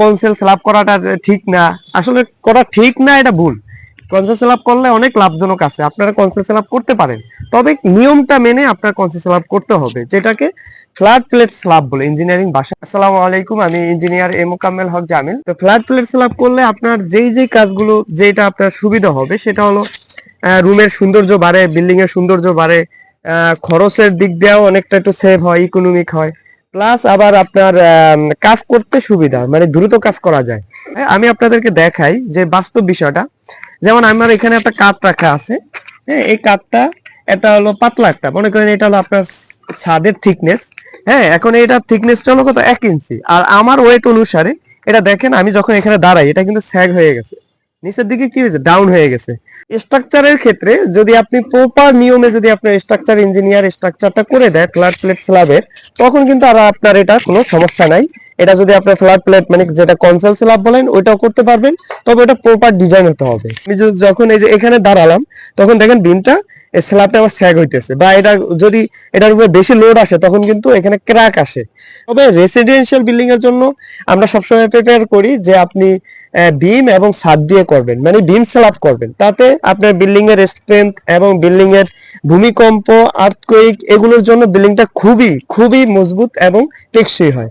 Conceal slab করাটা ঠিক না। আসলে করা ঠিক না, এটা ভুল। কনসেল স্ল্যাব করলে অনেক লাভজনক আছে। আপনারা কনসেল স্ল্যাব করতে পারেন। তবে নিয়মটা মেনে আপনার কনসেল স্ল্যাব করতে হবে, যেটাকে ফ্ল্যাট প্লেট স্ল্যাব বলে ইঞ্জিনিয়ারিং ভাষা। আসসালামু আলাইকুম, আমি ইঞ্জিনিয়ার এ মোকাম্মেল হক জামিল। তো ফ্ল্যাট প্লেট স্ল্যাব করলে আপনার যেই যেই কাজগুলো, যেটা আপনার সুবিধা হবে, সেটা হলো রুমের সৌন্দর্য বাড়ে বিল্ডিং এর সৌন্দর্য বাড়ে খরচের দিক দিয়েও অনেকটা একটু সেভ হয় ইকোনমিক হয়। প্লাস আবার আপনার কাজ করতে সুবিধা মানে দ্রুত কাজ করা যায়। হ্যাঁ, আমি আপনাদেরকে দেখাই যে বাস্তব বিষয়টা। যেমন আমার এখানে একটা কাঠ রাখা আছে। হ্যাঁ এই কাঠটা এটা হলো পাতলা একটা। মনে করেন এটা হলো আপনার ছাদের থিকনেস হ্যাঁ এখন এটা থিকনেসটা হলো কত? এক ইঞ্চি আর আমার ওয়েট অনুসারে এটা দেখেন আমি যখন এখানে দাঁড়াই এটা কিন্তু স্যাগ হয়ে গেছে। নিচের দিকে কি হয়েছে? ডাউন হয়ে গেছে। স্ট্রাকচারের ক্ষেত্রে যদি আপনি প্রপার নিয়মে যদি আপনার স্ট্রাকচার ইঞ্জিনিয়ার স্ট্রাকচারটা করে দেয় ফ্ল্যাট প্লেট স্ল্যাবের তখন কিন্তু আর আপনার এটা কোনো সমস্যা নাই। এটা যদি আপনার ফ্ল্যাট প্লেট মানে যেটা কনসেল স্ল্যাব বলেন, ওইটাও করতে পারবেন। তবে ওটা প্রপার ডিজাইন হতে হবে। আমি যখন এই যে এখানে দাঁড়ালাম, তখন দেখেন বিমটা স্ল্যাবটা আমার স্যাগ হইতেছে বা এটা যদি এটার উপর বেশি লোড আসে, তখন কিন্তু এখানে ক্র্যাক আসে। তবে রেসিডেন্সিয়াল বিল্ডিং এর জন্য আমরা সবসময় প্রিপেয়ার করি যে আপনি বিম এবং ছাদ দিয়ে করবেন। মানে বিম স্ল্যাব করবেন। তাতে আপনার বিল্ডিং এর স্ট্রেংথ এবং বিল্ডিং এর ভূমিকম্প আর্থকোয়েক এগুলোর জন্য বিল্ডিংটা খুবই খুবই মজবুত এবং টেকসই হয়।